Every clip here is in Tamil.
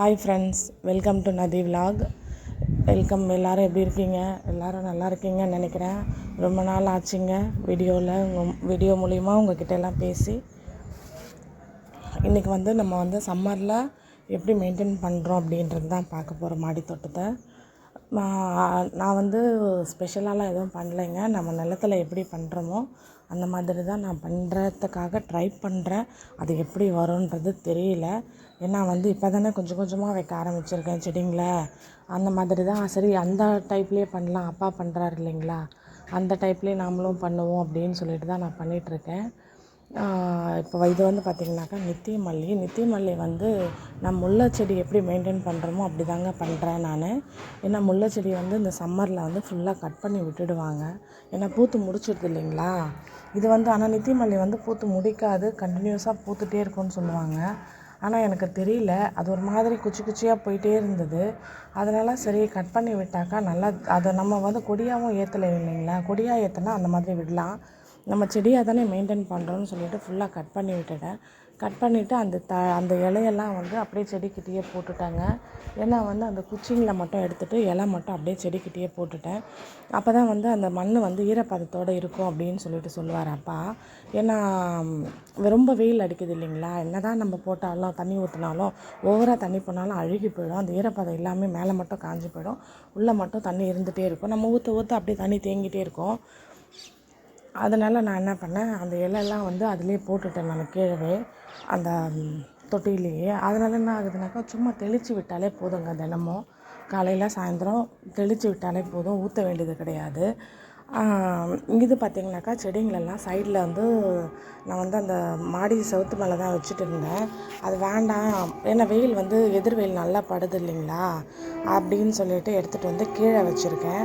Hi friends welcome to Nadhi vlog welcome எல்லோரும் எப்படி இருக்கீங்க? எல்லோரும் நல்லா இருக்கீங்கன்னு நினைக்கிறேன். ரொம்ப நாள் ஆச்சுங்க. வீடியோவில் உங்கள் வீடியோ மூலிமா உங்ககிட்ட எல்லாம் பேசி இன்றைக்கி வந்து நம்ம வந்து சம்மரில் எப்படி மெயின்டைன் பண்ணுறோம் அப்படின்றது தான் பார்க்க போகிறோம் மாடி தோட்டத்தை நான் நான் வந்து ஸ்பெஷலாலாம் எதுவும் பண்ணலைங்க. நம்ம நிலத்துல எப்படி பண்ணுறோமோ அந்த மாதிரி தான் நான் பண்ணுறதுக்காக ட்ரை பண்ணுறேன் அது எப்படி வரும்ன்றது தெரியல. ஏன்னா வந்து இப்போ தானே கொஞ்சம் கொஞ்சமாக வைக்க ஆரம்பிச்சிருக்கேன் செடிங்களை. அந்த மாதிரி தான் சரி அந்த டைப்லேயே பண்ணலாம். அப்பா பண்ணுறாரு இல்லைங்களா? அந்த டைப்லேயே நாமளும் பண்ணுவோம் அப்படின்னு சொல்லிட்டு தான் நான் பண்ணிகிட்ருக்கேன் இப்போ இது வந்து பார்த்திங்கனாக்கா நித்திய மல்லி நித்திய மல்லி வந்து நான் முல்லை செடி எப்படி மெயின்டைன் பண்ணுறோமோ அப்படி தாங்க பண்ணுறேன் நான். ஏன்னா முல்லை செடி வந்து இந்த சம்மரில் வந்து ஃபுல்லாக கட் பண்ணி விட்டுடுவாங்க. ஏன்னா பூத்து முடிச்சிடுது இல்லைங்களா? இது வந்து ஆனால் நித்திய மல்லி வந்து பூத்து முடிக்காது. கண்டினியூஸாக பூத்துகிட்டே இருக்கும்னு சொல்லுவாங்க. ஆனால் எனக்கு தெரியல. அது ஒரு மாதிரி குச்சி குச்சியாக போயிட்டே இருந்தது. அதனால் சரி கட் பண்ணி விட்டாக்கா நல்லா அதை நம்ம வந்து கொடியாகவும் ஏற்றலை இல்லைங்களா? கொடியாக ஏற்றினா அந்த மாதிரி விடலாம். நம்ம செடியாக தானே மெயின்டைன் பண்ணுறோன்னு சொல்லிட்டு ஃபுல்லாக கட் பண்ணி விட்டுட்டேன். கட் பண்ணிவிட்டு அந்த த அந்த இலையெல்லாம் வந்து அப்படியே செடிக்கிட்டேயே போட்டுட்டாங்க. ஏன்னா வந்து அந்த குச்சிங்களை மட்டும் எடுத்துகிட்டு இலை மட்டும் அப்படியே செடிக்கிட்டேயே போட்டுட்டேன். அப்போ தான் வந்து அந்த மண் வந்து ஈரப்பதத்தோடு இருக்கும் அப்படின்னு சொல்லிட்டு சொல்லுவார் அப்பா. ஏன்னா ரொம்ப வெயில் அடிக்குது இல்லைங்களா? என்ன தான் நம்ம போட்டாலும் தண்ணி ஊற்றினாலும் ஓவராக தண்ணி போனாலும் அழுகி போயிடும். அந்த ஈரப்பதம் எல்லாமே மேலே மட்டும் காஞ்சி போயிடும். உள்ளே மட்டும் தண்ணி இருந்துகிட்டே இருக்கும். நம்ம ஊற்ற ஊற்ற அப்படியே தண்ணி தேங்கிட்டே இருக்கும். அதனால் நான் என்ன பண்ணேன் அந்த இலையெல்லாம் வந்து அதிலே போட்டுட்டேன் நான் கீழவே அந்த தொட்டிலேயே அதனால் என்ன ஆகுதுனாக்கா சும்மா தெளித்து விட்டாலே போதுங்க தினமும். காலையில் சாயந்தரம் தெளித்து விட்டாலே போதும் ஊற்ற வேண்டியது கிடையாது. இது பார்த்திங்கனாக்கா செடிங்களெல்லாம் சைடில் வந்து நான் வந்து அந்த மாடி செவத்து மேலே தான் வச்சுட்டு இருந்தேன். அது வேண்டாம். ஏன்னா வெயில் வந்து எதிர் வெயில் நல்லா படுது இல்லைங்களா? அப்படின்னு சொல்லிட்டு எடுத்துகிட்டு வந்து கீழே வச்சுருக்கேன்.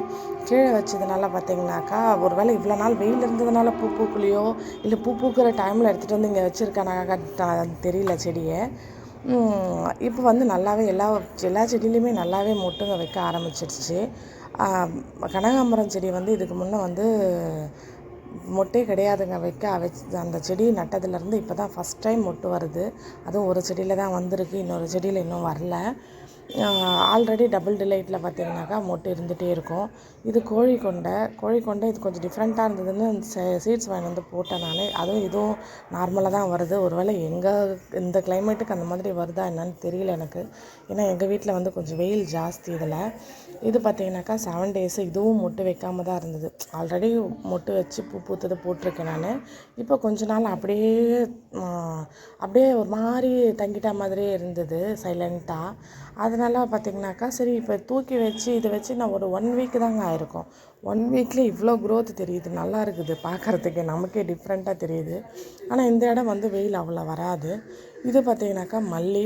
கீழே வச்சதுனால பார்த்திங்கனாக்கா ஒரு வேளை இவ்வளோ நாள் வெயில் இருந்ததுனால பூ பூக்குலையோ இல்லை பூ பூக்கிற டைமில் எடுத்துகிட்டு வந்து இங்கே வச்சுருக்கானாக்கா தெரியல செடியை. இப்போ வந்து நல்லாவே எல்லா எல்லா செடியிலையுமே நல்லாவே மொட்டுங்க வைக்க ஆரம்பிச்சிருச்சு. கனகாம்பரம் செடி வந்து இதுக்கு முன்னே வந்து மொட்டே கிடையாதுங்க வைக்க. வச் அந்த செடி நட்டதுலேருந்து இப்போ தான் ஃபஸ்ட் டைம் மொட்டு வருது. அதுவும் ஒரு செடியில் தான் வந்திருக்கு. இன்னொரு செடியில் இன்னும் வரல. ஆல்ரெடி டபுள் டிலைட்டில் பார்த்தீங்கன்னாக்கா மொட்டு இருந்துகிட்டே இருக்கும். இது கோழி கொண்டை. கோழி கொண்டை இது கொஞ்சம் டிஃப்ரெண்ட்டாக இருந்ததுன்னு சீட்ஸ் வாங்கி வந்து போட்டேன் நான் அதுவும் இதுவும் நார்மலாக தான் வருது. ஒருவேளை எங்கள் இந்த கிளைமேட்டுக்கு அந்த மாதிரி வருதா என்னன்னு தெரியல எனக்கு. ஏன்னா எங்கள் வீட்டில் வந்து கொஞ்சம் வெயில் ஜாஸ்தி இதில். இது பார்த்தீங்கன்னாக்கா செவன் டேஸு இதுவும் மொட்டு வைக்காமல் தான் இருந்தது. ஆல்ரெடி மொட்டு வச்சு பூ பூத்தது போட்டிருக்கேன் நான். இப்போ கொஞ்ச நாள் அப்படியே அப்படியே ஒரு மாதிரி தங்கிட்ட மாதிரியே இருந்தது சைலண்ட்டாக அதனால பார்த்திங்கனாக்கா சரி இப்போ தூக்கி வச்சு இதை வச்சு நான் ஒரு ஒன் வீக் தாங்க ஆயிருக்கும். ஒன் வீக்கில் இவ்வளோ க்ரோத் தெரியுது. நல்லா இருக்குது. பார்க்குறதுக்கு நமக்கே டிஃப்ரெண்ட்டாக தெரியுது. ஆனால் இந்த இடம் வந்து வெயில் அவ்வளோ வராது. இது பார்த்திங்கனாக்கா மல்லி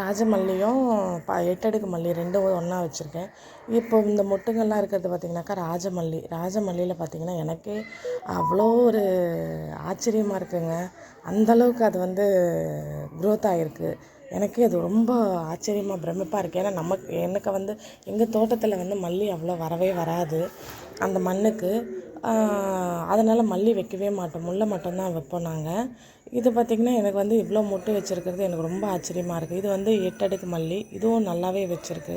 ராஜமல்லியும் ப எட்டடுக்கு மல்லி ரெண்டும் ஒன்றா வச்சுருக்கேன். இப்போ இந்த மொட்டுங்கள்லாம் இருக்கிறது பார்த்திங்கனாக்கா ராஜமல்லி. ராஜமல்லியில் பார்த்திங்கன்னா எனக்கே அவ்வளோ ஒரு ஆச்சரியமாக இருக்குங்க. அந்தளவுக்கு அது வந்து க்ரோத் ஆகிருக்கு எனக்கு அது ரொம்ப ஆச்சரியமாக பிரமிப்பாக இருக்குது ஏன்னா நமக்கு எனக்கு வந்து எங்கள் தோட்டத்தில் வந்து மல்லி அவ்வளோ வரவே வராது. அந்த மண்ணுக்கு அதனால் மல்லி வைக்கவே மாட்டோம். முல்லை மட்டும்தான் வைப்போம் நாங்கள் இது பார்த்திங்கன்னா எனக்கு வந்து இவ்வளோ மொட்டு வச்சுருக்கிறது எனக்கு ரொம்ப ஆச்சரியமாக இருக்குது இது வந்து எட்டடுக்கு மல்லி. இதுவும் நல்லாவே வச்சுருக்கு.